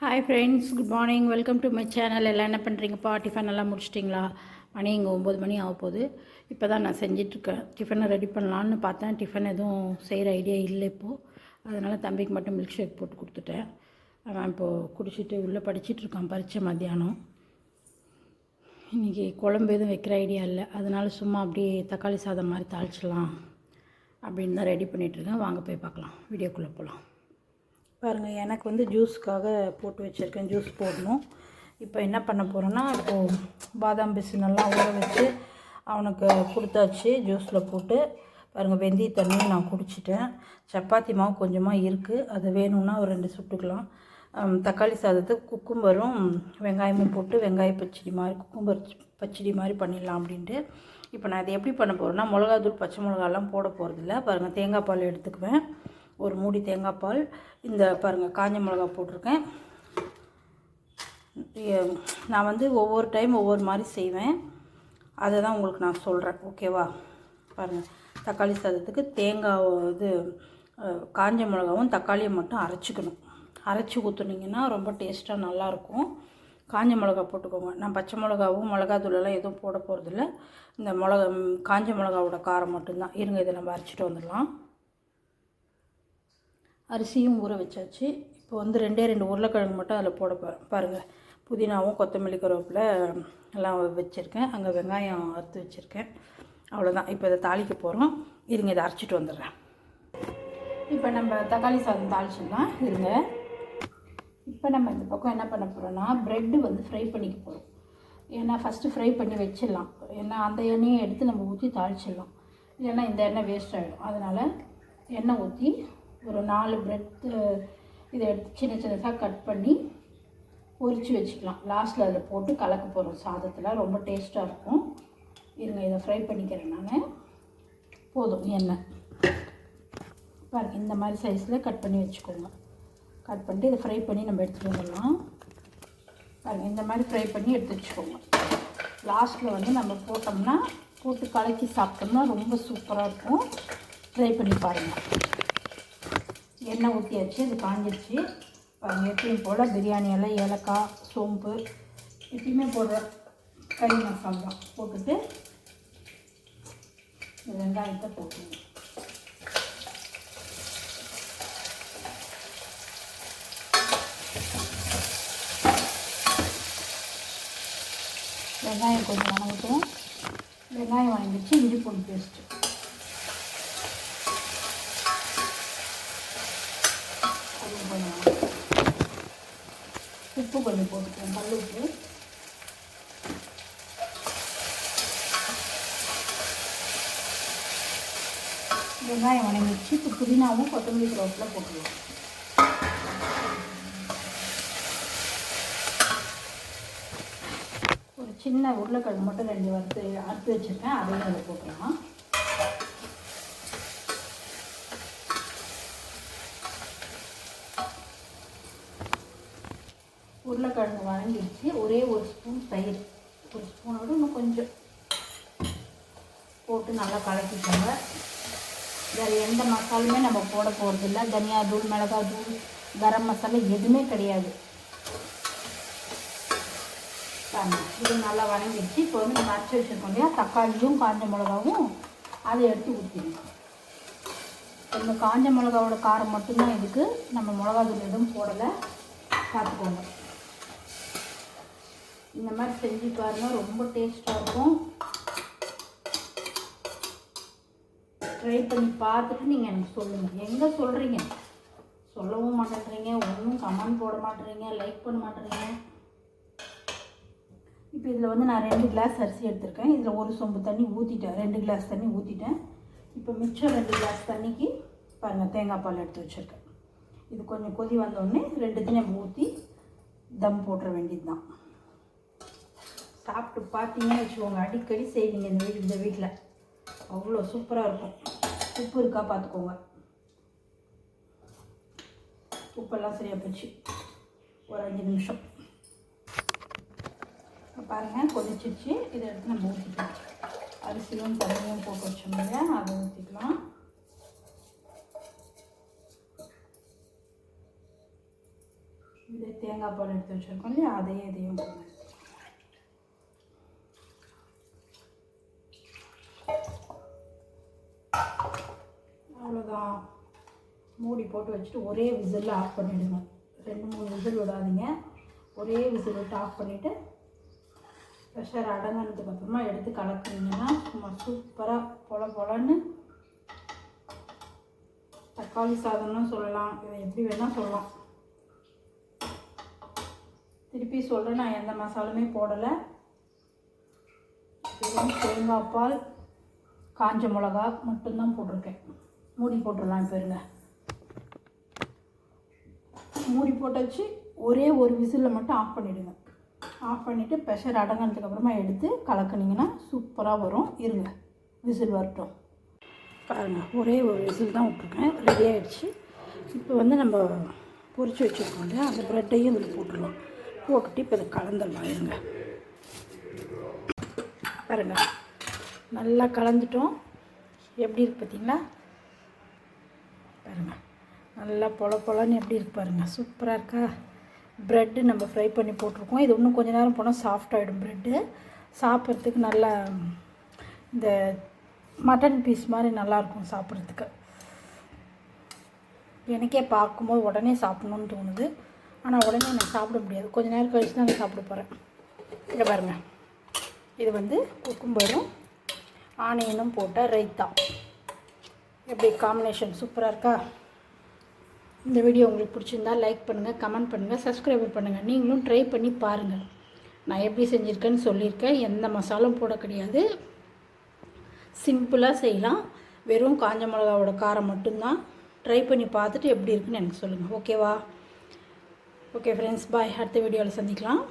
Hi friends good morning welcome to my channel எல்லாம் என்ன பண்ணுறீங்கப்பா tiffin எல்லாம் முடிச்சிட்டிங்களா? மணி இங்கே ஒம்பது மணி ஆக போகுது. இப்போ தான் நான் செஞ்சிட்ருக்கேன். டிஃபனை ரெடி பண்ணலான்னு பார்த்தேன். டிஃபன் எதுவும் செய்கிற ஐடியா இல்லை இப்போது அதனால் தம்பிக்கு மட்டும் மில்க் ஷேக் போட்டு கொடுத்துட்டேன். அவன் இப்போது குடிச்சிட்டு உள்ளே படிச்சிட்ருக்கான். இருக்கான் மத்தியானம். இன்றைக்கி குழம்பு எதுவும் வைக்கிற ஐடியா இல்லை. அதனால் சும்மா அப்படியே தக்காளி சாதம் மாதிரி தாளிச்சிடலாம் அப்படின்னு தான் ரெடி பண்ணிகிட்ருக்கேன் வாங்க போய் பார்க்கலாம். வீடியோக்குள்ளே போகலாம் பாருங்கள் எனக்கு வந்து ஜூஸ்க்காக போட்டு வச்சுருக்கேன் ஜூஸ் போடணும். இப்போ என்ன பண்ண போகிறேன்னா இப்போது பாதாம் பிசினெல்லாம் ஊற வச்சு அவனுக்கு கொடுத்தாச்சு ஜூஸில் போட்டு. பாருங்கள் வெந்தய தண்ணியும் நான் குடிச்சிட்டேன். சப்பாத்தி மாவு கொஞ்சமாக இருக்குது அது வேணும்னா ஒரு ரெண்டு சுட்டுக்கலாம். தக்காளி சாதத்துக்கு குக்கும்பரும் வெங்காயமும் போட்டு வெங்காய பச்சடி மாதிரி குக்கும்பர் பச்சடி மாதிரி பண்ணிடலாம் அப்படின்ட்டு. இப்போ நான் இதை எப்படி பண்ண போகிறேன்னா மிளகாத்தூள் பச்சை மிளகாலாம் போட போகிறதில்ல பாருங்கள் தேங்காய் பால் எடுத்துக்குவேன். ஒரு மூடி தேங்காய் பால் இந்த பாருங்கள் காஞ்ச மிளகா போட்டிருக்கேன். நான் வந்து ஒவ்வொரு டைம் ஒவ்வொரு மாதிரி செய்வேன். அதை தான் உங்களுக்கு நான் சொல்கிறேன் ஓகேவா பாருங்கள் தக்காளி சாதத்துக்கு தேங்காய் இது காஞ்ச மிளகாவும் தக்காளியும் மட்டும் அரைச்சிக்கணும். அரைச்சி ஊற்றுனீங்கன்னா ரொம்ப டேஸ்ட்டாக நல்லாயிருக்கும். காஞ்ச மிளகா போட்டுக்கோங்க. நான் பச்சை மிளகாவும் மிளகாத்தூளெல்லாம் எதுவும் போட போகிறதில்ல இந்த மிளகா காஞ்ச மிளகாவோட காரம் மட்டும்தான். இருங்க இதை நம்ம அரைச்சிட்டு வந்துடலாம். அரிசியும் ஊற வச்சாச்சு. இப்போ வந்து ரெண்டே ரெண்டு உருளைக்கிழங்கு மட்டும் அதில் போட பாருங்கள் புதினாவும் கொத்தமல்லி கருவேப்பில் எல்லாம் வச்சுருக்கேன். அங்கே வெங்காயம் அறுத்து வச்சுருக்கேன். அவ்வளோதான் இப்போ இதை தாளிக்க போகிறோம் இருங்க இதை அரைச்சிட்டு வந்துடுறேன். இப்போ நம்ம தக்காளி சாதம் தாளிச்சிடலாம். இருங்க. இப்போ நம்ம இந்த பக்கம் என்ன பண்ண போகிறோம்னா ப்ரெட்டு வந்து ஃப்ரை பண்ணிக்க போகிறோம் ஏன்னா ஃபஸ்ட்டு ஃப்ரை பண்ணி வச்சிடலாம். ஏன்னா அந்த எண்ணெயை எடுத்து நம்ம ஊற்றி தாளிச்சிடலாம். இல்லைன்னா இந்த எண்ணெய் வேஸ்ட் ஆகிடும் அதனால் எண்ணெய் ஊற்றி ஒரு நாலு பிரெட் இதை எடுத்து சின்ன சின்னதாக கட் பண்ணி பொரித்து வச்சுக்கலாம். லாஸ்ட்டில் அதில் போட்டு கலக்க போகிறோம் சாதத்தில் ரொம்ப டேஸ்ட்டாக இருக்கும். இருங்க இதை ஃப்ரை பண்ணிக்கிறேன் நான். போதும் எண்ணெய். பாருங்க இந்த மாதிரி சைஸில் கட் பண்ணி வச்சுக்கோங்க. கட் பண்ணிட்டு இதை ஃப்ரை பண்ணி நம்ம எடுத்துகிட்டு வந்துடலாம். பாருங்கள் இந்த மாதிரி ஃப்ரை பண்ணி எடுத்து வச்சுக்கோங்க. லாஸ்ட்டில் வந்து நம்ம போட்டோம்னா போட்டு கலக்கி சாப்பிட்டோம்னா ரொம்ப சூப்பராக இருக்கும். ட்ரை பண்ணி பாருங்கள் எண்ணெய் ஊற்றியாச்சு அது காஞ்சிருச்சு. பாருங்க எப்பயும் போல் பிரியாணி எல்லாம் ஏலக்காய் சோம்பு எப்பயுமே போடுற கறி மசாலா போட்டுட்டு வெங்காயத்தை போட்டுருங்க வெங்காயம் கொஞ்சம் வணங்கட்டும். வெங்காயம் வணங்கிச்சு இஞ்சி பேஸ்ட்டு அதுவும் கொஞ்சம் வணங்கட்டும். உப்பு கொஞ்சம் போட்டுக்கிறேன் கல் உப்பு வெங்காயம் வணங்கிச்சு இப்போ புதினாவும் கொத்தமல்லி கருவேப்பிலை போட்டுருவோம். ஒரு சின்ன உருளைக்கிழங்கு மட்டும் ரெண்டு வறுத்து அறுத்து வச்சுருக்கேன். அதையும் அதை போட்டுடலாம். உருளைக்கிழங்கு வதங்கிடுச்சு ஒரே ஒரு ஸ்பூன் தயிர். ஒரு ஸ்பூனோட இன்னும் கொஞ்சம். போட்டு நல்லா கலக்கிக்கோங்க. வேறு எந்த மசாலுமே நம்ம போட போகிறதில்ல தனியா தூள் மிளகாய் தூள் கரம் மசாலா எதுவுமே கிடையாது. இது நல்லா வதங்கிடுச்சு. இப்போ வந்து நம்ம அரைச்சி வச்சுருக்கோம் இல்லையா? தக்காளியும் காஞ்ச மிளகாவும் அதை எடுத்து ஊற்றிடணும் இந்த காஞ்ச மிளகாவோட காரம் மட்டும்தான் இதுக்கு. நம்ம மிளகாத்தூள் எதுவும் போடலை. பார்த்துக்கோங்க. இந்த மாதிரி செஞ்சு பாருங்கள் ரொம்ப டேஸ்ட்டாக இருக்கும். ட்ரை பண்ணி பார்த்துட்டு நீங்கள் எனக்கு சொல்லுங்கள் எங்கே சொல்கிறீங்க சொல்லவும் மாட்டேன்றீங்க ஒன்றும் கமெண்ட் போட மாட்டேறீங்க லைக் பண்ண மாட்டேறீங்க. இப்போ இதில் வந்து நான் ரெண்டு கிளாஸ் அரிசி எடுத்திருக்கேன். இதில் ஒரு சொம்பு தண்ணி ஊற்றிட்டேன் ரெண்டு கிளாஸ் தண்ணி ஊற்றிட்டேன் இப்போ மிச்சம் ரெண்டு கிளாஸ் தண்ணிக்கு பாருங்கள் தேங்காய் பால் எடுத்து வச்சுருக்கேன். இது கொஞ்சம் கொதி வந்தோடனே ரெண்டுத்தையும் நம்ம ஊற்றி தம் போட்டுற வேண்டியது தான் சாப்பிட்டு பார்த்தீங்கன்னு வச்சுக்கோங்க அடிக்கடி செய்வீங்க இந்த வீட்டு இந்த வீட்டில் அவ்வளோ சூப்பராக இருக்கும். உப்பு இருக்கா பார்த்துக்கோங்க. உப்பெல்லாம் சரியாக போச்சு. ஒரு அஞ்சு நிமிஷம். பாருங்கள் கொதிச்சிருச்சு. இதை எடுத்து நம்ம ஊற்றிக்கலாம் அரிசியும் தண்ணியும் போட்டு வச்சோம் இல்லையா அதை ஊற்றிக்கலாம் இதை தேங்காய் பால் எடுத்து வச்சுருக்கோம் இல்லையா? அதையும் இதையும் போடுங்க. அவ்வளோதான் மூடி போட்டு வச்சுட்டு ஒரே விசிலில் ஆஃப் பண்ணிவிடுங்க ரெண்டு மூணு விசில் விடாதீங்க. ஒரே விசில் விட்டு ஆஃப் பண்ணிவிட்டு ப்ரெஷர் அடங்கினதுக்கு அப்புறமா எடுத்து கலக்குனீங்கன்னா சும்மா சூப்பராக பொல பொலன்னு தக்காளி சாதம்னு சொல்லலாம். இதை எப்படி வேணால் சொல்லலாம். திருப்பி சொல்கிறேன் நான் எந்த மசாலுமே போடலை. வெறும் தேங்காய் பால் காஞ்ச மிளகா மட்டும்தான் போட்டிருக்கேன். மூடி போட்டுடலாம் இப்போ இருங்க மூடி போட்டாச்சு ஒரே ஒரு விசிலில் மட்டும் ஆஃப் பண்ணிவிடுங்க ஆஃப் பண்ணிவிட்டு ப்ரெஷர் அடங்கினதுக்கப்புறமா எடுத்து கலக்குனிங்கன்னா சூப்பராக வரும். இருங்க விசில் வரட்டும். பாருங்கள் ஒரே ஒரு விசில் தான் விட்ருக்கேன் ரெடி ஆகிடுச்சு இப்போ வந்து நம்ம பொறிச்சு வச்சுருக்கோம் இல்லையா? அந்த ப்ரெட்டையும் இதில் போட்டுடலாம். போட்டுட்டு இப்போ இதை கலந்துடலாம். இருங்க. பாருங்க நல்லா கலந்துட்டோம். எப்படி இருக்கு பார்த்தீங்களா? பாருங்கள் நல்லா பொல பொலன்னு எப்படி இருக்கு பாருங்க. சூப்பராக இருக்கா? ப்ரெட்டு நம்ம ஃப்ரை பண்ணி போட்டிருக்கோம். இது இன்னும் கொஞ்ச நேரம் போனால் சாஃப்ட் ஆகிடும் ப்ரெட்டு சாப்பிட்றதுக்கு நல்லா இந்த மட்டன் பீஸ் மாதிரி நல்லாயிருக்கும் சாப்பிட்றதுக்கு. எனக்கே பார்க்கும்போது உடனே சாப்பிட்ணுன்னு தோணுது. ஆனால் உடனே நான் சாப்பிட முடியாது. கொஞ்ச நேரம் கழிச்சு தான் நான் சாப்பிட போகிறேன் இதை பாருங்கள் இது வந்து குக்கும்பரும் ஆனியனும் போட்ட ரைத்தா. எப்படி காம்பினேஷன் சூப்பராக இருக்கா? இந்த வீடியோ உங்களுக்கு பிடிச்சிருந்தா லைக் பண்ணுங்கள் கமெண்ட் பண்ணுங்கள் சப்ஸ்கிரைபர் பண்ணுங்கள் நீங்களும் ட்ரை பண்ணி பாருங்கள். நான் எப்படி செஞ்சுருக்கேன்னு சொல்லியிருக்கேன். எந்த மசாலும் போட கிடையாது. சிம்பிளாக செய்யலாம். வெறும் காஞ்ச மிளகாவோட காரம் மட்டும்தான். ட்ரை பண்ணி பார்த்துட்டு எப்படி இருக்குன்னு எனக்கு சொல்லுங்கள் ஓகேவா ஓகே ஃப்ரெண்ட்ஸ் பாய் அடுத்த வீடியோவில் சந்திக்கலாம்.